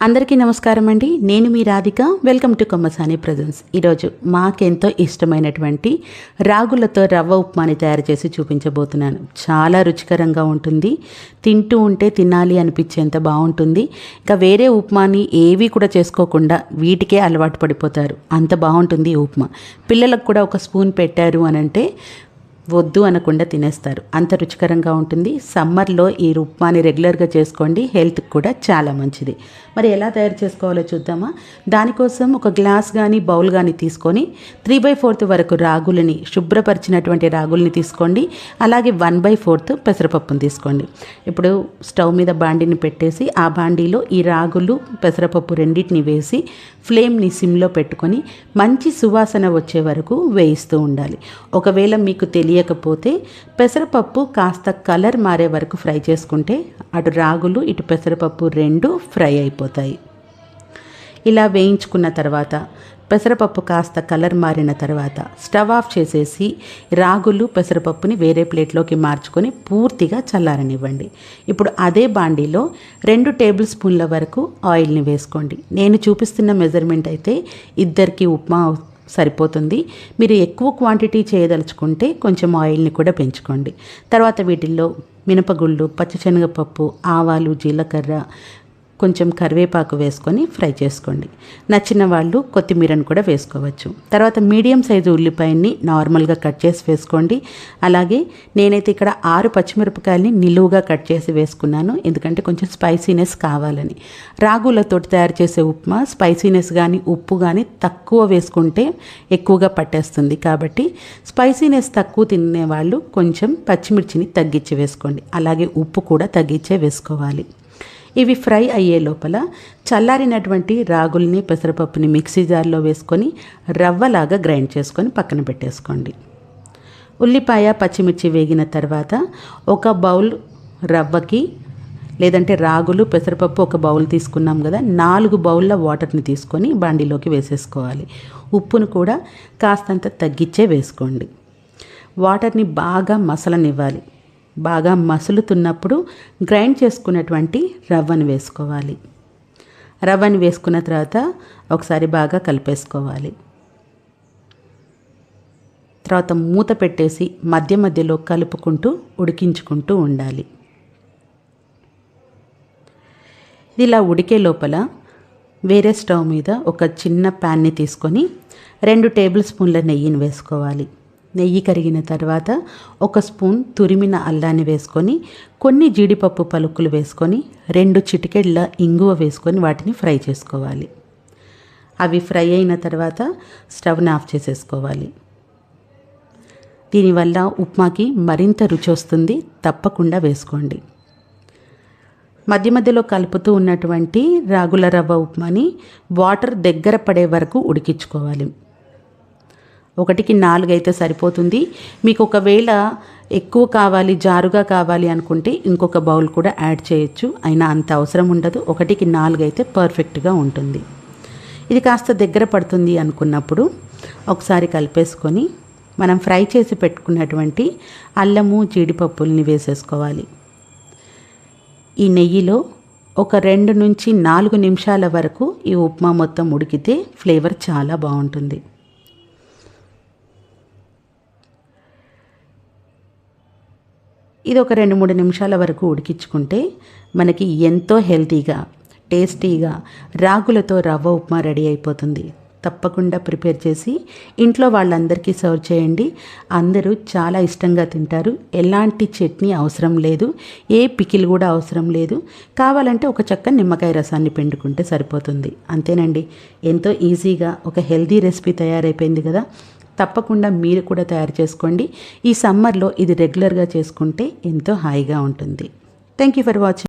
అందరికీ నమస్కారం అండి. నేను మీ Radhika. Welcome to Kommasani presence ఈరోజు మాకెంతో ఇష్టమైనటువంటి రాగులతో రవ్వ ఉప్మాని తయారు చేసి చూపించబోతున్నాను. చాలా రుచికరంగా ఉంటుంది. తింటూ ఉంటే తినాలి అనిపించేంత బాగుంటుంది. ఇంకా వేరే ఉప్మాని ఏవి కూడా చేసుకోకుండా వీటికే అలవాటు పడిపోతారు. అంత బాగుంటుంది ఉప్మా. పిల్లలకు కూడా ఒక స్పూన్ పెట్టారు అని అంటే వద్దు అనకుండా తినేస్తారు. అంత రుచికరంగా ఉంటుంది. సమ్మర్లో ఈ ఉప్మాని రెగ్యులర్గా చేసుకోండి. హెల్త్కి కూడా చాలా మంచిది. మరి ఎలా తయారు చేసుకోవాలో చూద్దామా? దానికోసం ఒక గ్లాస్ కానీ బౌల్ కానీ తీసుకొని త్రీ బై ఫోర్త్ వరకు రాగులని శుభ్రపరిచినటువంటి రాగుల్ని తీసుకోండి. అలాగే వన్ బై ఫోర్త్ పెసరపప్పుని తీసుకోండి. ఇప్పుడు స్టవ్ మీద బాండిని పెట్టేసి ఆ బాండీలో ఈ రాగులు పెసరపప్పు రెండింటిని వేసి ఫ్లేమ్ని సిమ్లో పెట్టుకొని మంచి సువాసన వచ్చే వరకు వేయిస్తూ ఉండాలి. ఒకవేళ మీకు తెలియ తెలియకపోతే పెసరపప్పు కాస్త కలర్ మారే వరకు ఫ్రై చేసుకుంటే అటు రాగులు ఇటు పెసరపప్పు రెండు ఫ్రై అయిపోతాయి. ఇలా వేయించుకున్న తర్వాత పెసరపప్పు కాస్త కలర్ మారిన తర్వాత స్టవ్ ఆఫ్ చేసేసి రాగులు పెసరపప్పుని వేరే ప్లేట్లోకి మార్చుకొని పూర్తిగా చల్లారనివ్వండి. ఇప్పుడు అదే బాండీలో రెండు టేబుల్ స్పూన్ల వరకు ఆయిల్ని వేసుకోండి. నేను చూపిస్తున్న మెజర్మెంట్ అయితే ఇద్దరికి ఉప్మా సరిపోతుంది. మీరు ఎక్కువ క్వాంటిటీ చేయదలుచుకుంటే కొంచెం ఆయిల్ని కూడా పెంచుకోండి. తర్వాత వీటిల్లో మినపగుళ్ళు పచ్చిశనగపప్పు ఆవాలు జీలకర్ర కొంచెం కరివేపాకు వేసుకొని ఫ్రై చేసుకోండి. నచ్చిన వాళ్ళు కొత్తిమీరను కూడా వేసుకోవచ్చు. తర్వాత మీడియం సైజు ఉల్లిపాయని నార్మల్గా కట్ చేసి వేసుకోండి. అలాగే నేనైతే ఇక్కడ ఆరు పచ్చిమిరపకాయలని నిలువుగా కట్ చేసి వేసుకున్నాను. ఎందుకంటే కొంచెం స్పైసీనెస్ కావాలని. రాగులతో తయారు చేసే ఉప్మా స్పైసీనెస్ కానీ ఉప్పు కానీ తక్కువ వేసుకుంటే ఎక్కువగా పట్టేస్తుంది. కాబట్టి స్పైసీనెస్ తక్కువ తినే వాళ్ళు కొంచెం పచ్చిమిర్చిని తగ్గించి వేసుకోండి. అలాగే ఉప్పు కూడా తగ్గించే వేసుకోవాలి. ఇవి ఫ్రై అయ్యే లోపల చల్లారినటువంటి రాగుల్ని పెసరపప్పుని మిక్సీ జార్లో వేసుకొని రవ్వలాగా గ్రైండ్ చేసుకొని పక్కన పెట్టేసుకోండి. ఉల్లిపాయ పచ్చిమిర్చి వేగిన తర్వాత ఒక బౌల్ రవ్వకి లేదంటే రాగులు పెసరపప్పు ఒక బౌల్ తీసుకున్నాం కదా నాలుగు బౌల్ల వాటర్ని తీసుకొని బాండిలోకి వేసేసుకోవాలి. ఉప్పును కూడా కాస్తంత తగ్గించే వేసుకోండి. వాటర్ని బాగా మసలనివ్వాలి. బాగా మసులుతున్నప్పుడు గ్రైండ్ చేసుకున్నటువంటి రవ్వను వేసుకోవాలి. రవ్వని వేసుకున్న తర్వాత ఒకసారి బాగా కలిపేసుకోవాలి. తర్వాత మూత పెట్టేసి మధ్య మధ్యలో కలుపుకుంటూ ఉడికించుకుంటూ ఉండాలి. ఇలా ఉడికే లోపల వేరే స్టవ్ మీద ఒక చిన్న ప్యాన్ని తీసుకొని రెండు టేబుల్ స్పూన్ల నెయ్యిని వేసుకోవాలి. నెయ్యి కరిగిన తర్వాత ఒక స్పూన్ తురిమిన అల్లాన్ని వేసుకొని కొన్ని జీడిపప్పు పలుకులు వేసుకొని రెండు చిటికెళ్ళ ఇంగువ వేసుకొని వాటిని ఫ్రై చేసుకోవాలి. అవి ఫ్రై అయిన తర్వాత స్టవ్ని ఆఫ్ చేసేసుకోవాలి. దీనివల్ల ఉప్మాకి మరింత రుచి వస్తుంది తప్పకుండా వేసుకోండి. మధ్య మధ్యలో కలుపుతూ ఉన్నటువంటి రాగుల రవ్వ ఉప్మాని వాటర్ దగ్గర పడే వరకు ఉడికించుకోవాలి. ఒకటికి నాలుగు అయితే సరిపోతుంది. మీకు ఒకవేళ ఎక్కువ కావాలి జారుగా కావాలి అనుకుంటే ఇంకొక బౌల్ కూడా యాడ్ చేయొచ్చు. అయినా అంత అవసరం ఉండదు. ఒకటికి నాలుగు అయితే పర్ఫెక్ట్గా ఉంటుంది. ఇది కాస్త దగ్గర పడుతుంది అనుకున్నప్పుడు ఒకసారి కలిపేసుకొని మనం ఫ్రై చేసి పెట్టుకున్నటువంటి అల్లము జీడిపప్పుల్ని వేసేసుకోవాలి. ఈ నెయ్యిలో ఒక రెండు నుంచి నాలుగు నిమిషాల వరకు ఈ ఉప్మా మొత్తం ఉడికితే ఫ్లేవర్ చాలా బాగుంటుంది. ఇది ఒక రెండు మూడు నిమిషాల వరకు ఉడికించుకుంటే మనకి ఎంతో హెల్తీగా టేస్టీగా రాగులతో రవ్వ ఉప్మా రెడీ అయిపోతుంది. తప్పకుండా ప్రిపేర్ చేసి ఇంట్లో వాళ్ళందరికీ సర్వ్ చేయండి. అందరూ చాలా ఇష్టంగా తింటారు. ఎలాంటి చట్నీ అవసరం లేదు. ఏ పికిల్ కూడా అవసరం లేదు. కావాలంటే ఒక చక్క నిమ్మకాయ రసాన్ని పిండుకుంటే సరిపోతుంది. అంతేనండి. ఎంతో ఈజీగా ఒక హెల్దీ రెసిపీ తయారైపోయింది కదా. తప్పకుండా మీరు కూడా తయారు చేసుకోండి. ఈ సమ్మర్లో ఇది రెగ్యులర్గా చేసుకుంటే ఎంతో హాయిగా ఉంటుంది. Thank you for watching